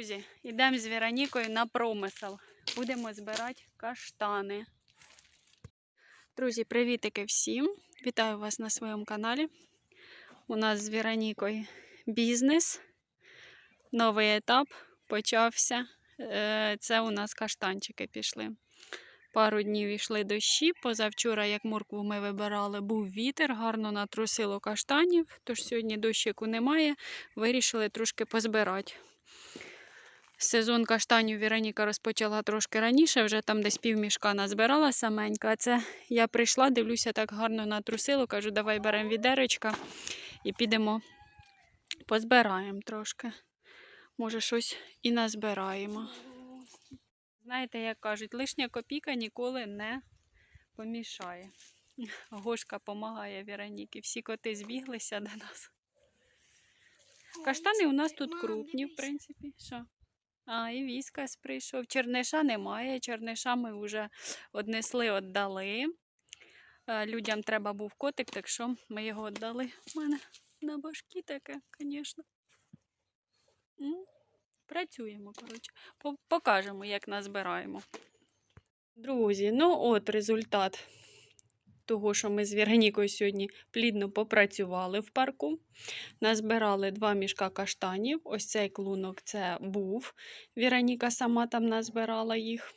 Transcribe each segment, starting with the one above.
Друзі, йдемо з Віронікою на промисел. Будемо збирати каштани. Друзі, привітики всім! Вітаю вас на своєму каналі. У нас з Віронікою бізнес. Новий етап почався. Е, Це у нас каштанчики пішли. Пару днів йшли дощі. Позавчора, як моркву ми вибирали, був вітер, гарно натрусило каштанів, тож сьогодні дощику немає. Вирішили трошки позбирати. Сезон каштанів Віроніка розпочала трошки раніше, вже там десь півмішка назбирала саменька. А це я прийшла, дивлюся, так гарно натрусило. Кажу, давай беремо відеречка і підемо позбираємо трошки. Може, щось і назбираємо. Знаєте, як кажуть, лишня копійка ніколи не помішає. Гошка допомагає Віроніки. Всі коти збіглися до нас. Каштани у нас тут крупні, в принципі. Що? А, і віскас прийшов. Черниша немає. Черниша ми вже однесли, віддали. Е, Людям треба був котик, так що ми його віддали. У мене на башкі таке, звісно. Працюємо, коротше. Покажемо, як назбираємо. Друзі, ну от результат того, що ми з Вірганікою сьогодні плідно попрацювали в парку. Назбирали два мішка каштанів. Ось цей клунок це був. Віроніка сама там назбирала їх.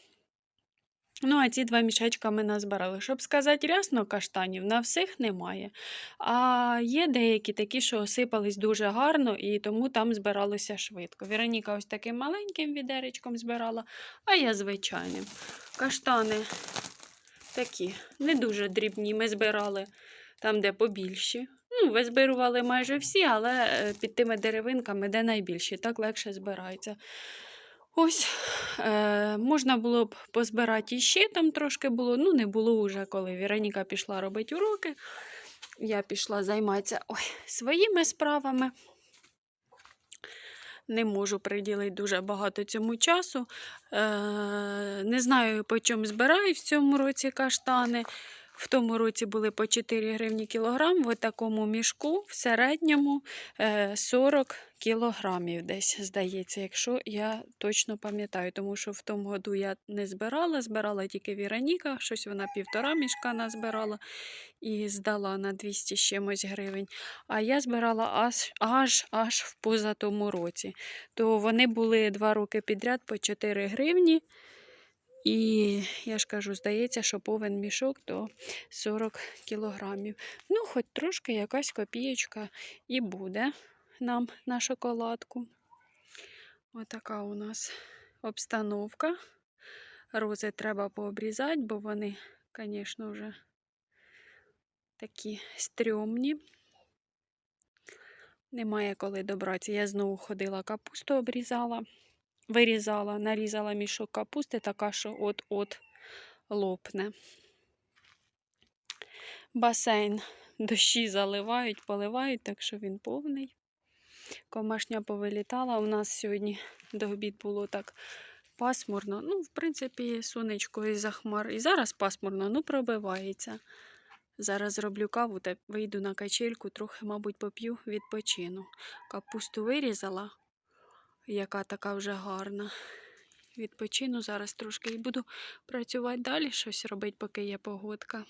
Ну, а ці два мішечка ми назбирали. Щоб сказати рясно, каштанів на всіх немає. А є деякі такі, що осипались дуже гарно, і тому там збиралося швидко. Віроніка ось таким маленьким відеречком збирала, а я звичайним. Каштани такі, не дуже дрібні. Ми збирали там, де побільші. Ну, визбирували майже всі, але е, під тими деревинками, де найбільші, так легше збираються. Ось е, можна було б позбирати іще там трошки було. Ну, не було вже, коли Віроніка пішла робити уроки. Я пішла займатися ой, своїми справами. Не можу приділити дуже багато цьому часу. Е, не знаю, по чому збираю в цьому році каштани. В тому році були по 4 гривні кілограм, в такому мішку в середньому е, 40 кілограмів десь, здається, якщо я точно пам'ятаю, тому що в тому году я не збирала, збирала тільки Віроніка, щось вона півтора мішка назбирала і здала на 200 чимось гривень. А я збирала аж, аж, аж в позатому році. То вони були два роки підряд по 4 гривні. І я ж кажу, здається, що повен мішок то 40 кілограмів. Ну, хоч трошки якась копієчка і буде нам на шоколадку. Отака у нас обстановка. Рози треба пообрізати, бо вони, звісно, вже такі стрьомні. Немає коли добратися. Я знову ходила капусту обрізала вирізала, нарізала мішок капусти, така, що от-от лопне. Басейн дощі заливають, поливають, так що він повний. Комашня повилітала. У нас сьогодні до обід було так пасмурно. Ну, в принципі, сонечко із-за хмар. І зараз пасмурно, ну пробивається. Зараз зроблю каву та вийду на качельку, трохи, мабуть, поп'ю, відпочину. Капусту вирізала, яка така вже гарна. Відпочину зараз трошки і буду працювати далі, щось робити, поки є погодка.